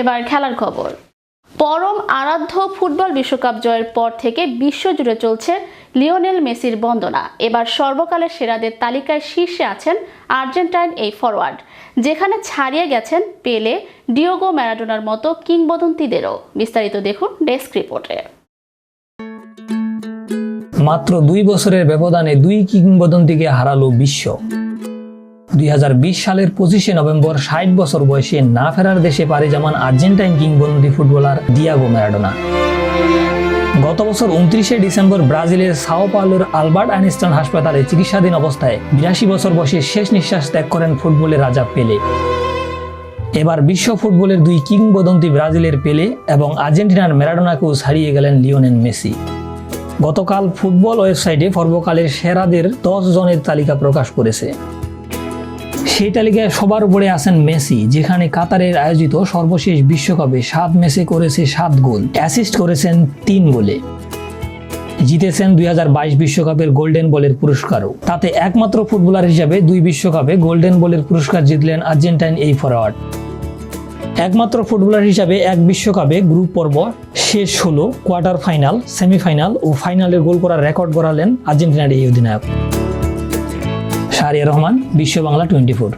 এবার খেলার খবর। পরম আরাধ্য ফুটবল বিশ্বকাপ জয়ের পর থেকে বিশ্বজুড়ে চলছে লিওনেল মেসির বন্দনা। এবার সর্বকালের সেরাদের তালিকায় শীর্ষে আছেন আর্জেন্টাইন এই ফরওয়ার্ড যেখানে ছাড়িয়ে গেছেন পেলে ডিওগো ম্যারাডোনার মতো কিংবদন্তিদেরও। বিস্তারিত দেখুন ডেস্ক রিপোর্টে। মাত্র দুই বছরের ব্যবধানে দুই কিংবদন্তিকে হারালো বিশ্ব। দুই হাজার বিশ সালের পঁচিশে নভেম্বর ষাট বছর বয়সে না ফেরার দেশে পাড়ি জামান আর্জেন্টাইন কিংবদন্তি ফুটবলার দিয়াগো ম্যারাডোনা। গত বছর উনত্রিশে ডিসেম্বর ব্রাজিলের সাও আলবার্ট আইনস্টাইন হাসপাতালে চিকিৎসাধীন অবস্থায় বিরাশি বছর বয়সে শেষ নিঃশ্বাস ত্যাগ করেন ফুটবলের রাজা পেলে। এবার বিশ্ব ফুটবলের দুই কিংবদন্তি ব্রাজিলের পেলে এবং আর্জেন্টিনার ম্যারাডোনাকেও ছাড়িয়ে গেলেন লিওনেল মেসি। গতকাল ফুটবল ওয়েবসাইটে সর্বকালের সেরাদের দশ জনের তালিকা প্রকাশ করেছে। সেই তালিকায় সবার উপরে আছেন মেসি, যেখানে কাতারের আয়োজিত সর্বশেষ বিশ্বকাপে সাত ম্যাচে করেছে সাত গোল, অ্যাসিস্ট করেছেন তিন গোলে। জিতেছেন দুই বিশ্বকাপের গোল্ডেন বলের পুরস্কারও। তাতে একমাত্র ফুটবলার হিসাবে দুই বিশ্বকাপে গোল্ডেন বলের পুরস্কার জিতলেন আর্জেন্টাইন এই ফরওয়ার্ড একমাত্র ফুটবলার হিসাবে এক বিশ্বকাপে গ্রুপ পর্ব শেষ হলো কোয়ার্টার ফাইনাল, সেমিফাইনাল ও ফাইনালের গোল করার রেকর্ড গড়ালেন আর্জেন্টিনার এই অধিনায়ক। শাহরিয়া রহমান বিশ্ব বাংলা টোয়েন্টি ফোর।